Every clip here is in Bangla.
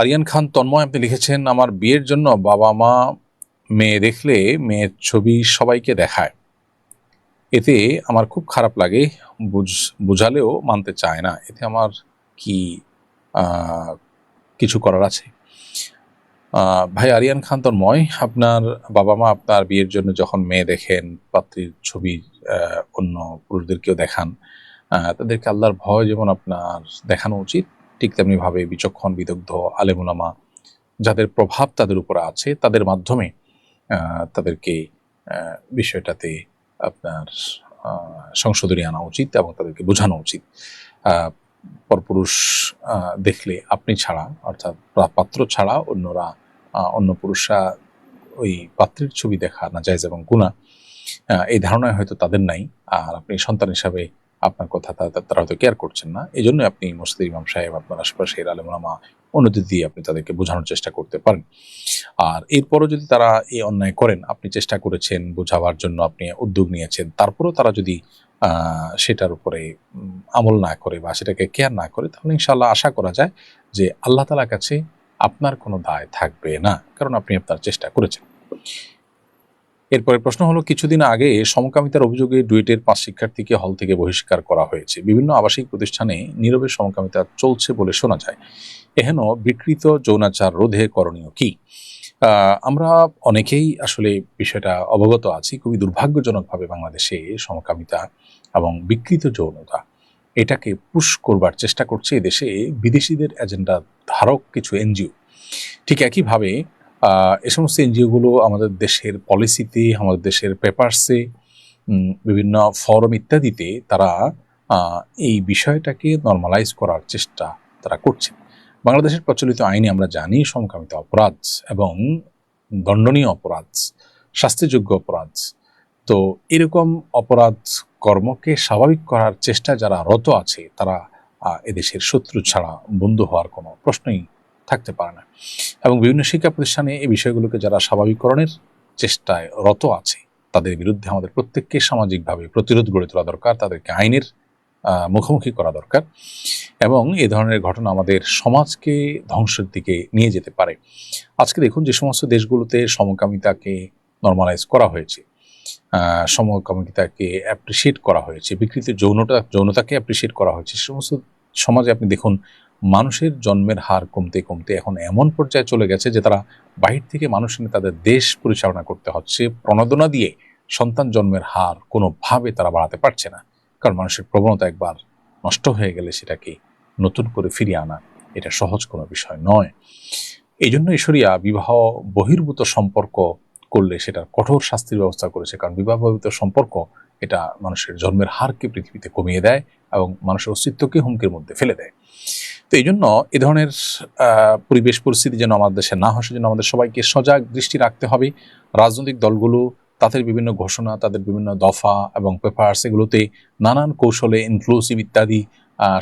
আরিয়ান খান তন্ময়, আপনি লিখেছেন, আমার বিয়ের জন্য বাবা মা মেয়ে দেখলে মেয়ের ছবি সবাইকে দেখায়। এতে আমার খুব খারাপ লাগে, বুঝ, বুঝালেও মানতে চায় না। এতে আমার কি কিছু করার আছে? ভাই আরিয়ান খান তন্ময়, আপনার বাবা মা আপনার বিয়ের জন্য যখন মেয়ে দেখেন, পাত্রীর ছবি অন্য পুরুষদেরকেও দেখান তাদেরকে আল্লাহর ভয় যেমন আপনার দেখানো উচিত ঠিক তেমনিভাবে বিচক্ষণ, বিদগ্ধ, আলেমুলামা যাদের প্রভাব তাদের উপর আছে, তাদের মাধ্যমে তাদেরকে বিষয়টাতে আপনার সংশোধনী আনা উচিত এবং তাদেরকে বোঝানো উচিত। পরপুরুষ দেখলে আপনি ছাড়া, অর্থাৎ পাত্র ছাড়া অন্যরা অন্য পুরুষরা ওই পাত্রের ছবি দেখা না যায় এবং গুণা এই ধারণায় হয়তো তাদের নাই। আর আপনি সন্তান হিসাবে আপনার কথা তারা হয়তো কেয়ার করছেন না। এই জন্য আপনি মসজিদ ইমাম সাহেব, আপনার আশেপাশের আলেমা অনুমতি দিয়ে আপনি তাদেরকে বোঝানোর চেষ্টা করতে পারেন। আর এরপরও যদি তারা এই অন্যায় করেন, আপনি চেষ্টা করেছেন বোঝাবার জন্য আপনি উদ্যোগ নিয়েছেন, তারপরও তারা যদি সেটার উপরে আমল না করে বা সেটাকে কেয়ার না করে, তাহলে ইনশাল্লাহ আশা করা যায় যে আল্লাহ তালার কাছে আপনার কোনো দায় থাকবে না। কারণ আপনি আপনার চেষ্টা করেছেন। এরপরে প্রশ্ন হলো, কিছুদিন আগে সমকামিতার অভিযোগে ডুয়েটের পাঁচ শিক্ষার্থীকে হল থেকে বহিষ্কার করা হয়েছে। বিভিন্ন আবাসিক প্রতিষ্ঠানে নীরবে সমকামিতা চলছে বলে শোনা যায়। এহেন বিকৃত যৌনাচার রোধে করণীয় কি? আমরা অনেকেই আসলে বিষয়টা অবগত আছি, খুবই দুর্ভাগ্যজনকভাবে বাংলাদেশে সমকামিতা এবং বিকৃত যৌনতা, এটাকে পুশ করবার চেষ্টা করছে এদেশে বিদেশিদের এজেন্ডা ধারক কিছু এনজিও। ঠিক একইভাবে এ সমস্ত এনজিওগুলো আমাদের দেশের পলিসিতে আমাদের দেশের পেপারসে বিভিন্ন ফরম ইত্যাদিতে তারা এই বিষয়টাকে নর্মালাইজ করার চেষ্টা তারা করছে। বাংলাদেশের প্রচলিত আইনে আমরা জানি সমকামিতা অপরাধ এবং দণ্ডনীয় অপরাধ, শাস্তিযোগ্য অপরাধ। তো এরকম অপরাধ কর্মকে স্বাভাবিক করার চেষ্টা যারা রত আছে, তারা এদেশের শত্রু ছাড়া বন্ধু হওয়ার কোনো প্রশ্নই থাকতে পারে না। এবং বিভিন্ন শিক্ষা প্রতিষ্ঠানে এই বিষয়গুলোকে যারা স্বাভাবিককরণের চেষ্টায় রত আছে, তাদের বিরুদ্ধে আমাদের প্রত্যেককে সামাজিকভাবে প্রতিরোধ গড়ে তোলা দরকার, তাদেরকে আইনের মুখোমুখি করা দরকার এবং এ ধরনের ঘটনা আমাদের সমাজকে ধ্বংসের দিকে নিয়ে যেতে পারে। আজকে দেখুন যে সমস্ত দেশগুলোতে সমকামিতাকে নর্মালাইজ করা হয়েছে সমকামিতাকে অ্যাপ্রিসিয়েট করা হয়েছে, বিকৃত যৌনতা, যৌনতাকে অ্যাপ্রিসিয়েট করা হয়েছে সমস্ত সমাজে আপনি দেখুন মানুষের জন্মের হার কমতে কমতে এখন এমন পর্যায়ে চলে গেছে যে তারা বাহির থেকে মানুষ এনে তাদের দেশ পরিচালনা করতে হচ্ছে। প্রণোদনা দিয়ে সন্তান জন্মের হার কোনোভাবে তারা বাড়াতে পারছে না। কারণ মানুষের প্রবণতা একবার নষ্ট হয়ে গেলে সেটাকে নতুন করে ফিরিয়ে আনা এটা সহজ কোনো বিষয় নয়। এই জন্য ঈশ্বরিয়া বিবাহ বহির্ভূত সম্পর্ক করলে সেটার কঠোর শাস্তির ব্যবস্থা করেছে। কারণ বিবাহ বহির্ভূত সম্পর্ক এটা মানুষের জন্মের হারকে পৃথিবীতে কমিয়ে দেয় এবং মানুষের অস্তিত্বকে হুমকির মধ্যে ফেলে দেয়। তো এই জন্য এ ধরনের পরিবেশ পরিস্থিতি যেন আমাদের দেশে না হয়, সেজন্য আমাদের সবাইকে সজাগ দৃষ্টি রাখতে হবে। রাজনৈতিক দলগুলো তাদের বিভিন্ন ঘোষণা, তাদের বিভিন্ন দফা এবং পেপার্স এগুলোতে নানান কৌশলে ইনক্লুসিভ ইত্যাদি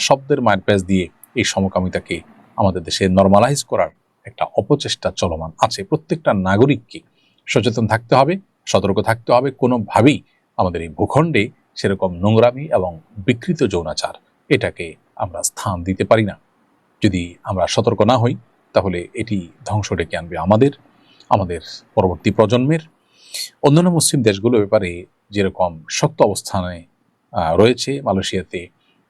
শব্দের মায়ের প্যাচ দিয়ে এই সমকামিতাকে আমাদের দেশে নর্মালাইজ করার একটা অপচেষ্টা চলমান আছে। প্রত্যেকটা নাগরিককে সচেতন থাকতে হবে, সতর্ক থাকতে হবে। কোনোভাবেই আমাদের এই ভূখণ্ডে সেরকম নোংরামি এবং বিকৃত যৌনাচার এটাকে আমরা স্থান দিতে পারি না। যদি আমরা সতর্ক না হই, তাহলে এটি ধ্বংস ডেকে আনবে আমাদের আমাদের পরবর্তী প্রজন্মের। অন্যান্য মুসলিম দেশগুলো ব্যাপারে যেরকম শক্ত অবস্থানে রয়েছে মালয়েশিয়াতে,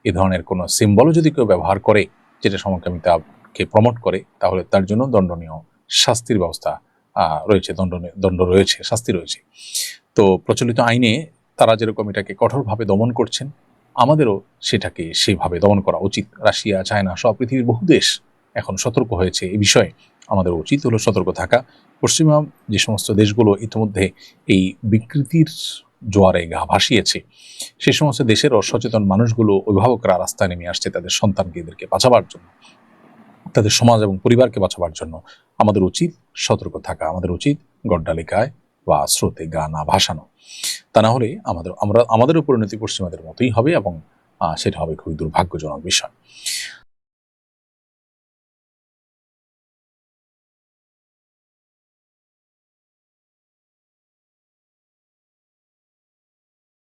এ ধরনের কোনো সিম্বলও যদি কেউ ব্যবহার করে, যেটা সমকামিতাকে প্রমোট করে, তাহলে তার জন্য দণ্ডনীয় শাস্তির ব্যবস্থা রয়েছে, দণ্ডনীয়, দণ্ড রয়েছে, শাস্তি রয়েছে। তো প্রচলিত আইনে তারা যেরকম এটাকে কঠোরভাবে দমন করছেন আমাদেরও সেটাকে সেভাবে দমন করা উচিত। রাশিয়া, চায়না সব পৃথিবীর বহু দেশ এখন সতর্ক হয়েছে এই বিষয়ে। আমাদের উচিত হলো সতর্ক থাকা। পশ্চিমা যে সমস্ত দেশগুলো ইতিমধ্যে এই বিকৃতির জোয়ারে গা ভাসিয়েছে, সে সমস্ত দেশের অসচেতন মানুষগুলো অভিভাবকরা রাস্তায় নেমে আসছে তাদের সন্তানকে এদেরকে বাঁচাবার জন্য, তাদের সমাজ এবং পরিবারকে বাঁচাবার জন্য। আমাদের উচিত সতর্ক থাকা, আমাদের উচিত গড্ডালিকায় বা স্রোতে গা না ভাসানো, তা না হলে আমাদের, আমরা, আমাদের নীতি পশ্চিমাদের মতোই হবে এবং সেটা হবে খুবই দুর্ভাগ্যজনক বিষয়।